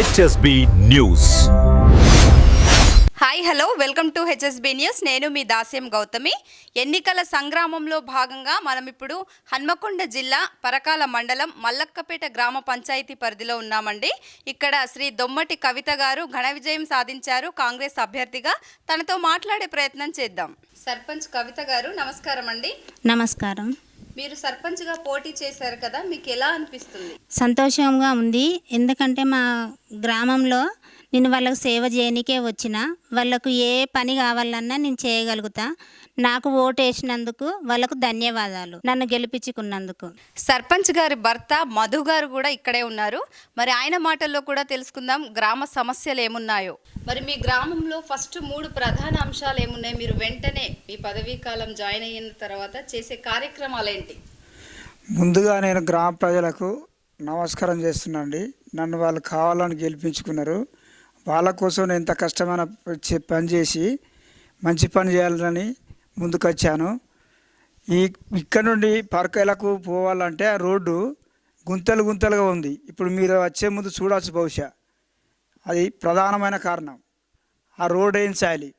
HSB news hi hello welcome to HSB news నేను మీ దాస్యం గౌతమి. ఎన్నికల సంగ్రామంలో భాగంగా మనం ఇప్పుడు హన్మకొండ జిల్లా పరకాల మండలం మల్లక్కపేట గ్రామ పంచాయతీ పరిధిలో ఉన్నామండి. ఇక్కడ శ్రీ దొమ్మటి కవిత గారు ఘన విజయం సాధించారు కాంగ్రెస్ అభ్యర్థిగా. తనతో మాట్లాడే ప్రయత్నం చేద్దాం. సర్పంచ్ కవిత గారు నమస్కారం అండి నమస్కారం. మీరు సర్పంచ్గా పోటీ చేశారు కదా మీకు ఎలా అనిపిస్తుంది? సంతోషంగా ఉంది. ఎందుకంటే మా గ్రామంలో నేను వాళ్ళకు సేవ చేయనికే వచ్చిన వాళ్ళకు ఏ పని కావాలన్నా నేను చేయగలుగుతా. నాకు ఓటు వేసినందుకు వాళ్ళకు ధన్యవాదాలు. నన్ను గెలిపించుకున్నందుకు. సర్పంచ్ గారి భర్త మధు గారు కూడా ఇక్కడే ఉన్నారు. మరి ఆయన మాటల్లో కూడా తెలుసుకుందాం గ్రామ సమస్యలు ఏమున్నాయో. మరి మీ గ్రామంలో ఫస్ట్ మూడు ప్రధాన అంశాలు ఏమున్నాయి? మీరు వెంటనే మీ పదవీ కాలం జాయిన్ అయిన తర్వాత చేసే కార్యక్రమాలు ఏంటి? ముందుగా నేను గ్రామ ప్రజలకు నమస్కారం చేస్తున్నానండి. నన్ను వాళ్ళు కావాలని గెలిపించుకున్నారు. వాళ్ళ కోసం నేను ఎంత కష్టమైన పని చేసి మంచి పని చేయాలని ముందుకొచ్చాను. ఈ ఇక్కడ నుండి పరకలకు పోవాలంటే ఆ రోడ్డు గుంతలు గుంతలుగా ఉంది. ఇప్పుడు మీరు వచ్చే ముందు చూడవచ్చు బహుశా అది ప్రధానమైన కారణం. ఆ రోడ్ వేయించాలి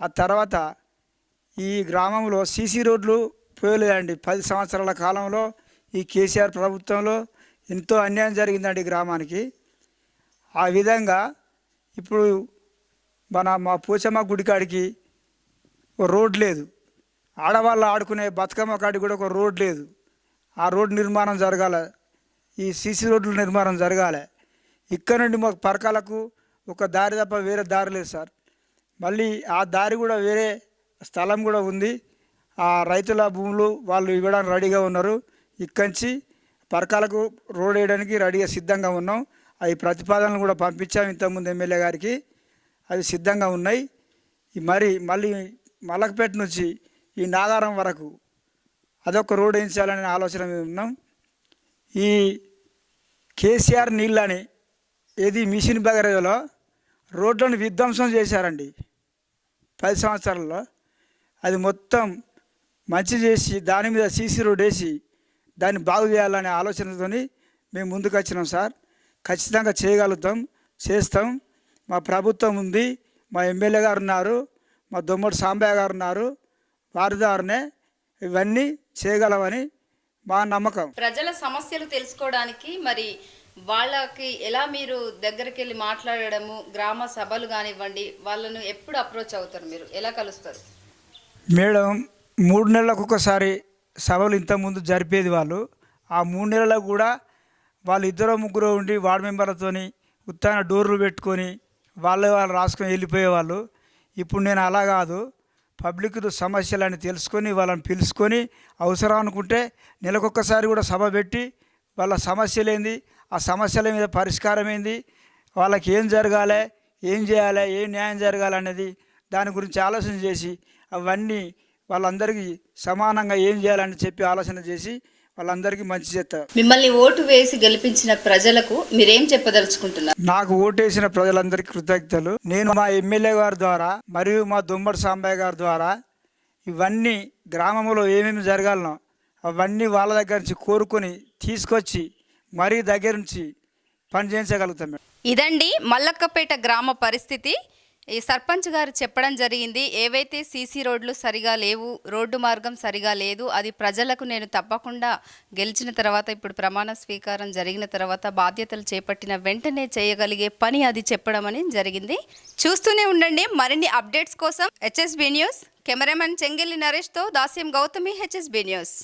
ఆ తర్వాత ఈ గ్రామంలో సీసీ రోడ్లు పోయలేదండి. పది సంవత్సరాల కాలంలో ఈ కేసీఆర్ ప్రభుత్వంలో ఎంతో అన్యాయం జరిగిందండి ఈ గ్రామానికి. ఆ విధంగా ఇప్పుడు మన మా పోచమ్మ గుడికాడికి ఒక రోడ్ లేదు. ఆడవాళ్ళు ఆడుకునే బతుకమ్మ కాడికి కూడా ఒక రోడ్ లేదు. ఆ రోడ్ నిర్మాణం జరగాలి. ఈ సీసీ రోడ్ల నిర్మాణం జరగాలి. ఇక్కడ నుండి మాకు పరకాలకు ఒక దారి తప్ప వేరే దారి లేదు సార్. మళ్ళీ ఆ దారి కూడా వేరే స్థలం కూడా ఉంది. ఆ రైతుల భూములు వాళ్ళు ఇవ్వడానికి రెడీగా ఉన్నారు. ఇక్కడి పరకాలకు రోడ్ వేయడానికి రెడీగా సిద్ధంగా ఉన్నాం. అవి ప్రతిపాదనలు కూడా పంపించాం ఇంతకుముందు ఎమ్మెల్యే గారికి. అవి సిద్ధంగా ఉన్నాయి. మరి మళ్ళీ మలకపేట నుంచి ఈ నాగారం వరకు అదొక రోడ్ వేయించాలనే ఆలోచన మేము ఉన్నాం. ఈ కేసీఆర్ నీళ్ళని ఏది మిషన్ బగరేజలో? రోడ్లను విధ్వంసం చేశారండి. పది సంవత్సరాల్లో. అది మొత్తం మంచి చేసి దాని మీద సీసీ రోడ్ వేసి దాన్ని బాగు చేయాలనే ఆలోచనతోని మేము ముందుకు వచ్చినాం సార్. ఖచ్చితంగా చేయగలుగుతాం చేస్తాం. మా ప్రభుత్వం ఉంది మా ఎమ్మెల్యే గారు ఉన్నారు మా దొమ్మడి సాంబయ్య గారు ఉన్నారు వారి ద్వారానే ఇవన్నీ చేయగలమని మా నమ్మకం. ప్రజల సమస్యలు తెలుసుకోవడానికి మరి వాళ్ళకి ఎలా మీరు దగ్గరికి వెళ్ళి మాట్లాడడము గ్రామ సభలు కానివ్వండి వాళ్ళను ఎప్పుడు అప్రోచ్ అవుతారు మీరు? ఎలా కలుస్తారు? మేడం మూడు నెలలకు ఒకసారి సభలు ఇంతకుముందు జరిపేది వాళ్ళు. ఆ మూడు నెలలకు కూడా వాళ్ళు ఇద్దరు ముగ్గురు ఉండి వార్డు మెంబర్లతోని ఉత్తాన డోర్లు పెట్టుకొని వాళ్ళే వాళ్ళు రాసుకొని వెళ్ళిపోయేవాళ్ళు. ఇప్పుడు నేను అలా కాదు. పబ్లిక్ సమస్యలని తెలుసుకొని వాళ్ళని పిలుచుకొని అవసరం అనుకుంటే నెలకొకసారి కూడా సభ పెట్టి వాళ్ళ సమస్యలేంది ఆ సమస్యల మీద పరిష్కారం ఏంది వాళ్ళకి ఏం జరగాలి ఏం చేయాలి ఏం న్యాయం జరగాలి అనేది దాని గురించి ఆలోచన చేసి అవన్నీ వాళ్ళందరికీ సమానంగా ఏం చేయాలని చెప్పి ఆలోచన చేసి వాళ్ళందరికీ మంచి చేస్తారు. మిమ్మల్ని ఓటు వేసి గెలిపించిన ప్రజలకు మీరేం చెప్పదలుచుకుంటున్నారు? నాకు ఓటేసిన ప్రజలందరికీ కృతజ్ఞతలు. నేను మా ఎమ్మెల్యే గారి ద్వారా మరియు మా దుమ్మడి సాంబయ్య గారి ద్వారా ఇవన్నీ గ్రామంలో ఏమేమి జరగాలనో అవన్నీ వాళ్ళ దగ్గర నుంచి కోరుకొని తీసుకొచ్చి మరీ దగ్గర నుంచి పని చేయించగలుగుతాం మేడం. ఇదండి మల్లక్కపేట గ్రామ పరిస్థితి. ఈ సర్పంచ్ గారు చెప్పడం జరిగింది ఏవైతే సీసీ రోడ్లు సరిగా లేవు రోడ్డు మార్గం సరిగా లేదు అది ప్రజలకు నేను తప్పకుండా గెలిచిన తర్వాత ఇప్పుడు ప్రమాణ స్వీకారం జరిగిన తర్వాత బాధ్యతలు చేపట్టిన వెంటనే చేయగలిగే పని అది చెప్పడం అని జరిగింది. చూస్తూనే ఉండండి మరిన్ని అప్డేట్స్ కోసం హెచ్ఎస్బి న్యూస్. కెమెరామెన్ చెంగెల్లి నరేష్తో దాస్యం గౌతమి హెచ్ఎస్బి న్యూస్.